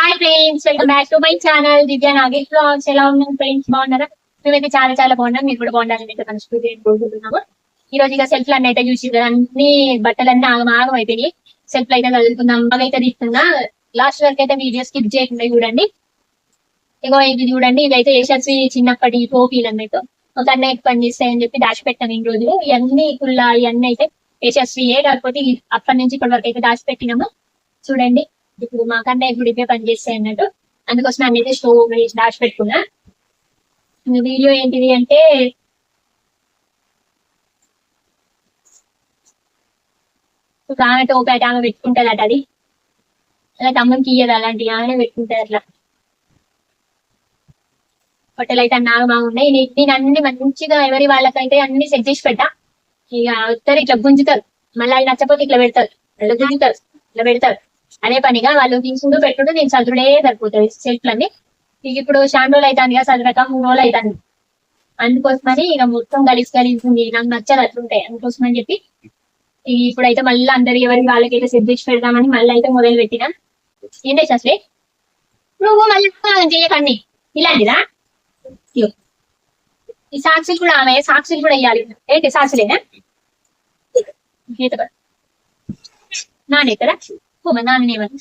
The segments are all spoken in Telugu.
Hi friends welcome back to my channel Divya Nagesh vlogs ఎలా ఉన్నాం ఫ్రెండ్స్ బాగున్నారా? మేమైతే చాలా చాలా బాగున్నాం. మీరు కూడా బాగుండాలని అయితే మనస్ఫూర్తి కోరుకుంటున్నాము. ఈ రోజు ఇక సెల్ఫ్ అన్ని అయితే చూసి అన్ని బట్టలన్నీ ఆగం ఆగం అయిపోయినాయి. సెల్ఫ్ అయితే చదువుకుందాం బాగైతే తీస్తున్నా. లాస్ట్ వరకు అయితే వీడియో స్కిప్ చేయకుండా చూడండి. ఇగో ఇది చూడండి. ఇవైతే యశస్వి చిన్నప్పటి టోపీలు అన్నట్టు. ఒక అన్నయ్యకి పని చేస్తాయని చెప్పి దాచి పెట్టాను ఈ రోజు. ఇవన్నీ కుల్లా ఇవన్నీ అయితే యశస్వియే. కాకపోతే అప్పటి నుంచి ఇప్పటి వరకు అయితే దాచి పెట్టినాము. చూడండి. ఇప్పుడు మా కన్నయ్య ఇప్పుడు ఇవే పని అన్నట్టు. అందుకోసం అన్ని అయితే స్టోవ్ దాచి పెట్టుకున్నా. వీడియో ఏంటిది అంటే ఒక ఆమె టోపేట ఆమె పెట్టుకుంటదట అది. అలా తమ్మునికి ఇయ్యదు అలాంటివి ఆమె పెట్టుకుంటారు అట్లా. బట్టలు అయితే నాకు బాగున్నాయి నేను అన్ని మంచిగా ఎవరి వాళ్ళకైతే అన్ని సెట్ చేసి పెట్టా. ఇక వస్తారు ఇట్లా గుంజుతారు. మళ్ళీ అది నచ్చపోతే ఇట్లా పెడతారు. ఇట్లా గుంజుతారు. ఇట్లా పెడతారు. అదే పనిగా వాళ్ళు తీసుకుంటూ పెట్టుకుంటూ నేను చదువుడే సరిపోతుంది. సెట్లన్నీ ఇక ఇప్పుడు చాలా రోజులు అవుతుంది కదా చదువుక మూడు రోజులు అవుతాను అందుకోసమని ఇక మొత్తం కలిసి కలిసింది ఉంది. నాకు నచ్చదు అట్లుంటాయి అందుకోసమని చెప్పి ఇక ఇప్పుడైతే మళ్ళీ అందరు ఎవరి వాళ్ళకైతే సెట్ చేసి పెడదామని మళ్ళీ అయితే మొదలు పెట్టినా. ఏంటి అసలే నువ్వు మళ్ళీ చేయకండి. ఇలాంటిదా? ఈ సాక్షులు కూడా ఆమె సాక్షులు కూడా వేయాలి ఏంటి సాక్షులేనా? గీత నానే కదా ఓ నాన్నేమని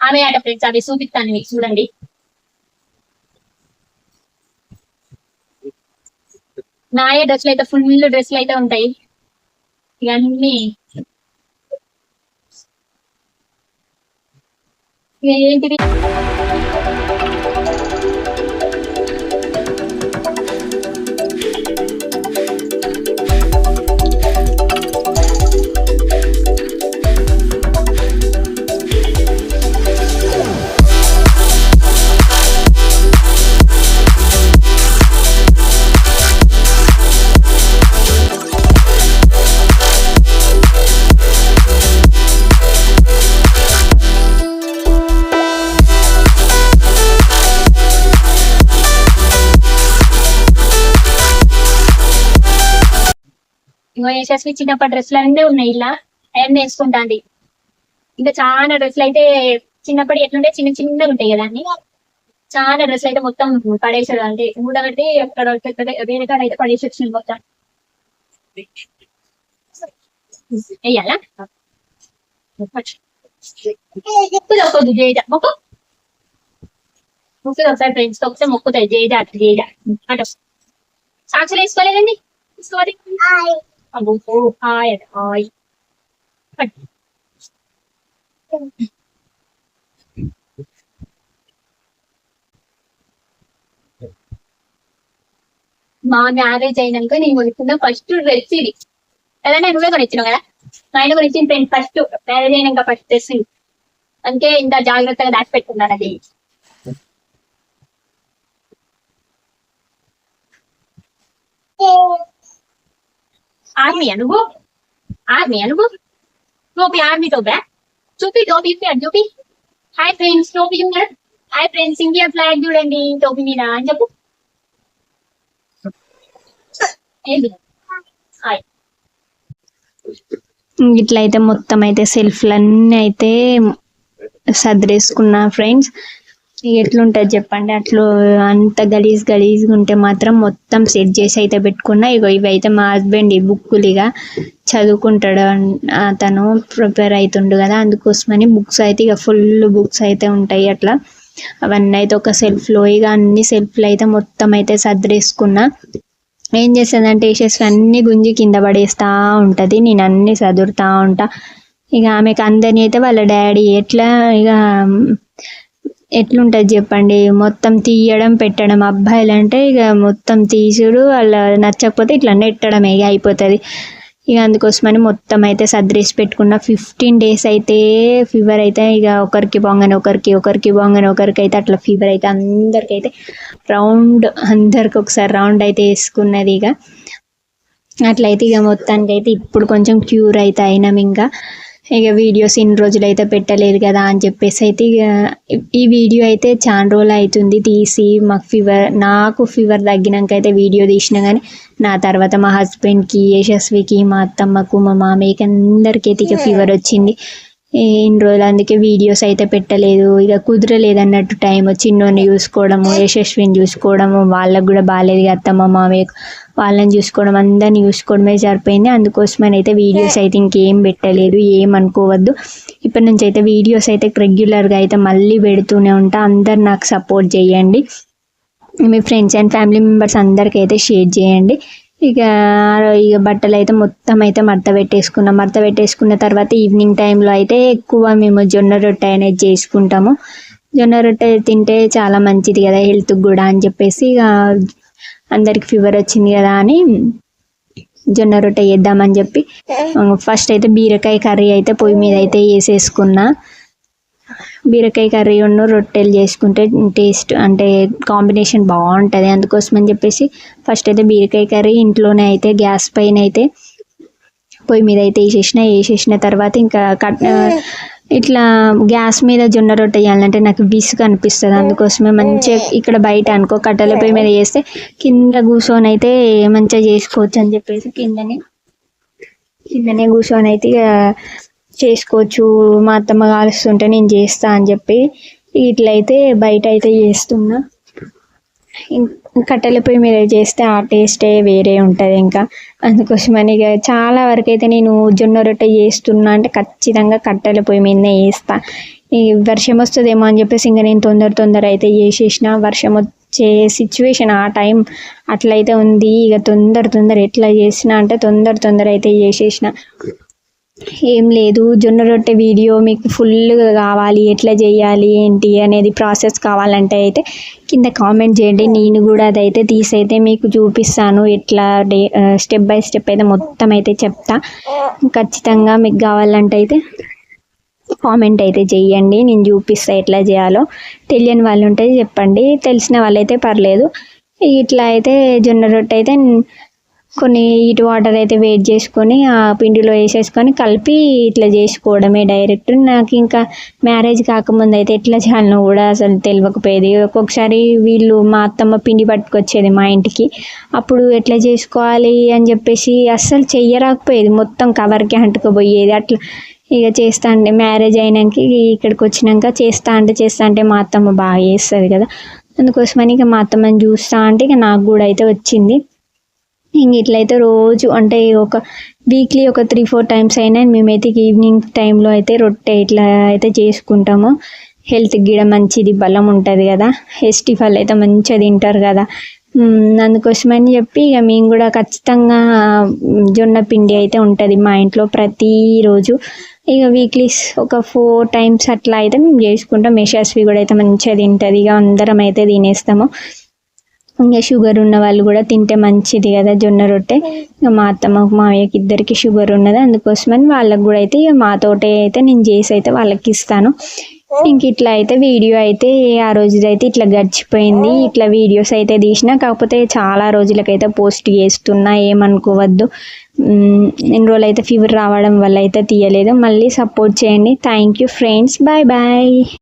ఆమె ఆట ఫ్రెండ్స్ అవి చూపిస్తాను మీకు చూడండి。నాయ డ్రెస్లు అయితే ఫుల్ డ్రెస్సులు అయితే ఉంటాయి. ఇవన్నీ. ఇక ఏంటిది ఇంకో యశస్వి చిన్నప్పటి డ్రెస్సులు అన్నీ ఉన్నాయి ఇలా. అవన్నీ వేసుకుంటాంది. ఇంకా చాలా డ్రెస్సులు అయితే చిన్నప్పటి ఎట్లుంటే చిన్న చిన్నగా ఉంటాయి కదా అన్ని. చాలా డ్రెస్సులు అయితే మొత్తం పడేసాడు అంటే మూడగట్టి అక్కడ వేరే కాడ అయితే పడేసి వచ్చింది మొత్తం. వేయాలా? మొక్కు జేజ. మొక్కు. మొక్కు ఒకసారి ఫ్రెండ్స్ ఒకసారి మొక్కుతాయి. జేజ అటు జేజ. అటు సాక్షులు వేసుకోలేదండి? తీసుకోవాలి. అబ్బో హాయ్ అట హాయ్ మా మ్యారేజ్ అయినాక నేను కొనుక్కున్న ఫస్ట్ డ్రెస్ ఇది. కదా నేను నువ్వే కొనిచ్చినావు కదా? ఆయన కొనిచ్చిన ఫ్రెండ్ ఫస్ట్ మ్యారేజ్ అయినాక ఫస్ట్ డ్రెస్ ఇది. అందుకే ఇంత జాగ్రత్తగా దాచి పెట్టుకున్నాను అది. ఆర్మీ నువ్వు ఆర్మీ నువ్వు టోపీ ఆర్మీ టోపీ చూపి టోపీ ఇప్పాడు చూపి. హాయ్ ఫ్రెండ్స్ టోపీ చూడారు హాయ్ ఫ్రెండ్స్ ఇండియా ఫ్లాగ్ చూడండి టోపీ మీద అని చెప్పు. హాయ్ ఇట్లయితే మొత్తం అయితే సెల్ఫ్లన్నీ అయితే సర్దేసుకున్నా ఫ్రెండ్స్ ఎట్లుంటది చెప్పండి? అట్లు అంత గలీజ్ గలీజ్గా ఉంటే మాత్రం మొత్తం సెట్ చేసి అయితే పెట్టుకున్నా. ఇగో ఇవి అయితే మా హస్బెండ్ ఈ బుక్కులు ఇక చదువుకుంటాడు అతను ప్రిపేర్ అవుతుండు కదా. అందుకోసమని బుక్స్ అయితే ఇక ఫుల్ బుక్స్ అయితే ఉంటాయి అట్లా. అవన్నీ అయితే ఒక సెల్ఫ్లో ఇక అన్ని సెల్ఫ్లు అయితే మొత్తం అయితే సర్దేసుకున్నా. ఏం చేస్తుందంటే వేసేసి అన్ని గుంజి కింద పడేస్తూ ఉంటుంది. నేను అన్ని చదువుతా ఉంటా. ఇక ఆమెకు అందరిని అయితే వాళ్ళ డాడీ ఎట్లా ఇక ఎట్లుంటుంది చెప్పండి? మొత్తం తీయడం పెట్టడం అబ్బాయిలు అంటే ఇక మొత్తం తీసుడు వాళ్ళ నచ్చకపోతే ఇట్లా నెట్టడమే ఇక అయిపోతుంది. ఇక అందుకోసమని మొత్తం అయితే సర్దేసి పెట్టుకున్న. ఫిఫ్టీన్ డేస్ అయితే ఫీవర్ అయితే ఇక ఒకరికి బొంగని ఒకరికి ఒకరికి బొంగని ఒకరికి అయితే అట్లా ఫీవర్ అయితే అందరికైతే రౌండ్ అందరికి ఒకసారి రౌండ్ అయితే వేసుకున్నది ఇక. అట్లయితే ఇక మొత్తానికి అయితే ఇప్పుడు కొంచెం క్యూర్ అయితే అయినాం ఇంకా. ఇక వీడియోస్ ఇన్ని రోజులు అయితే పెట్టలేదు కదా అని చెప్పేసి అయితే ఇక ఈ వీడియో అయితే చాలా రోజులు అవుతుంది తీసి మాకు ఫీవర్ నాకు ఫీవర్ తగ్గినాక అయితే వీడియో తీసినా కానీ నా తర్వాత మా హస్బెండ్కి యశస్వికి మా అత్తమ్మకు మా మామయ్యకి అందరికీ అయితే ఇక ఫీవర్ వచ్చింది. ఇన్ని రోజులు అందుకే వీడియోస్ అయితే పెట్టలేదు. ఇక కుదరలేదు అన్నట్టు టైం చిన్నోని చూసుకోవడము యశస్విని చూసుకోవడము వాళ్ళకు కూడా బాగాలేదు అత్తమ్మ మామయ్య వాళ్ళని చూసుకోవడం అందరిని చూసుకోవడమే సరిపోయింది. అందుకోసమని అయితే వీడియోస్ అయితే ఇంకేం పెట్టలేదు ఏం అనుకోవద్దు. ఇప్పటి నుంచి అయితే వీడియోస్ అయితే రెగ్యులర్గా అయితే మళ్ళీ పెడుతూనే ఉంటా. అందరు నాకు సపోర్ట్ చేయండి. మీ ఫ్రెండ్స్ అండ్ ఫ్యామిలీ మెంబర్స్ అందరికీ అయితే షేర్ చేయండి. ఇక ఇక బట్టలు అయితే మొత్తం అయితే మడత పెట్టేసుకున్నాం. మడత పెట్టేసుకున్న తర్వాత ఈవినింగ్ టైంలో అయితే ఎక్కువ మేము జొన్న రొట్టె అనేది చేసుకుంటాము. జొన్న రొట్టె తింటే చాలా మంచిది కదా హెల్త్కి కూడా అని చెప్పేసి ఇక అందరికి ఫీవర్ వచ్చింది కదా అని జొన్న రొట్టె చేద్దామని చెప్పి ఫస్ట్ అయితే బీరకాయ కర్రీ అయితే పొయ్యి మీద అయితే వేసేసుకున్నా. బీరకాయ కర్రీ ఉన్న రొట్టెలు చేసుకుంటే టేస్ట్ అంటే కాంబినేషన్ బాగుంటుంది. అందుకోసం అని చెప్పేసి ఫస్ట్ అయితే బీరకాయ కర్రీ ఇంట్లోనే అయితే గ్యాస్ పైన అయితే పొయ్యి మీద అయితే వేసేసిన. వేసేసిన తర్వాత ఇంకా కట్ ఇట్లా గ్యాస్ మీద జొన్న రొట్టె చేయాలంటే నాకు విసుగు అనిపిస్తుంది. అందుకోసమే మంచిగా ఇక్కడ బయట అనుకో కట్టెల పొయ్యి మీద చేస్తే కింద కూర్చొని అయితే మంచిగా చేసుకోవచ్చు అని చెప్పేసి కిందనే కిందనే కూర్చొని అయితే ఇక చేసుకోవచ్చు మా అత్తమ్మ కాలుస్తుంటే నేను చేస్తా అని చెప్పి ఇట్లయితే బయట అయితే చేస్తున్నా కట్టెల పొయ్యి మీద చేస్తే ఆ టేస్టే వేరే ఉంటుంది ఇంకా. అందుకోసమని ఇక చాలా వరకు అయితే నేను జొన్న రొట్టె చేస్తున్నా అంటే ఖచ్చితంగా కట్టెల పొయ్యి మీదనే వేస్తా వర్షం వస్తుందేమో అని చెప్పేసి ఇంకా నేను తొందర తొందర అయితే చేసేసిన. వర్షం వచ్చే సిచ్యువేషన్ ఆ టైం అట్లయితే ఉంది. ఇక తొందర తొందర ఎట్లా చేసిన అంటే తొందర తొందర అయితే చేసేసిన. ఏం లేదు జొన్న రొట్టె వీడియో మీకు ఫుల్గా కావాలి ఎట్లా చేయాలి ఏంటి అనేది ప్రాసెస్ కావాలంటే అయితే కింద కామెంట్ చేయండి. నేను కూడా అదైతే తీసైతే మీకు చూపిస్తాను. ఎట్లా డే స్టెప్ బై స్టెప్ అయితే మొత్తం అయితే చెప్తా. ఖచ్చితంగా మీకు కావాలంటే అయితే కామెంట్ అయితే చేయండి. నేను చూపిస్తా ఎట్లా చేయాలో. తెలియని వాళ్ళు ఉంటే చెప్పండి. తెలిసిన వాళ్ళైతే పర్లేదు. ఇట్లా అయితే జొన్న రొట్టె అయితే కొన్ని హీట్ వాటర్ అయితే వేడి చేసుకొని ఆ పిండిలో వేసేసుకొని కలిపి ఇట్లా చేసుకోవడమే డైరెక్ట్ నాకు ఇంకా మ్యారేజ్ కాకముందు అయితే ఎట్లా చేయాలనో కూడా అసలు తెలియకపోయేది. ఒక్కొక్కసారి వీళ్ళు మా అత్తమ్మ పిండి పట్టుకొచ్చేది మా ఇంటికి. అప్పుడు ఎట్లా చేసుకోవాలి అని చెప్పేసి అస్సలు చెయ్యరాకపోయేది. మొత్తం కవర్కి అంటుకుపోయేది. అట్లా ఇక చేస్తా అంటే మ్యారేజ్ అయినాక ఇక్కడికి వచ్చినాక చేస్తా అంటే చేస్తా అంటే మా అత్తమ్మ బాగా చేస్తుంది కదా. అందుకోసమని ఇక మా అత్తమ్మని చూస్తా అంటే ఇక నాకు కూడా అయితే వచ్చింది. ఇంక ఇట్లయితే రోజు అంటే ఒక వీక్లీ ఒక త్రీ ఫోర్ టైమ్స్ అయినా మేమైతే ఈవినింగ్ టైంలో అయితే రొట్టె ఇట్లా అయితే చేసుకుంటాము. హెల్త్కి కూడా మంచిది బలం ఉంటుంది కదా. ఎస్టిఫల్ అయితే మంచిగా తింటారు కదా. అందుకోసమని చెప్పి ఇక మేము కూడా ఖచ్చితంగా జొన్న పిండి అయితే ఉంటుంది మా ఇంట్లో ప్రతిరోజు. ఇక వీక్లీ ఒక ఫోర్ టైమ్స్ అట్లా అయితే మేము చేసుకుంటాం. యశస్వి కూడా అయితే మంచిగా తింటుంది. ఇక అందరం అయితే తినేస్తాము. ఇంకా షుగర్ ఉన్న వాళ్ళు కూడా తింటే మంచిది కదా జొన్న రొట్టె. ఇంకా మా అత్తమ్మ మావయ్యకి ఇద్దరికి షుగర్ ఉన్నది. అందుకోసమని వాళ్ళకి కూడా అయితే ఇక మాతోటే అయితే నేను చేసి అయితే వాళ్ళకి ఇస్తాను. ఇంక ఇట్లా అయితే వీడియో అయితే ఆ రోజుదైతే ఇట్లా గడిచిపోయింది. ఇట్లా వీడియోస్ అయితే తీసిన కాకపోతే చాలా రోజులకైతే పోస్ట్ చేస్తున్నా ఏమనుకోవద్దు. ఎన్ని రోజులు అయితే ఫీవర్ రావడం వల్ల అయితే తీయలేదు. మళ్ళీ సపోర్ట్ చేయండి. Thank you friends bye bye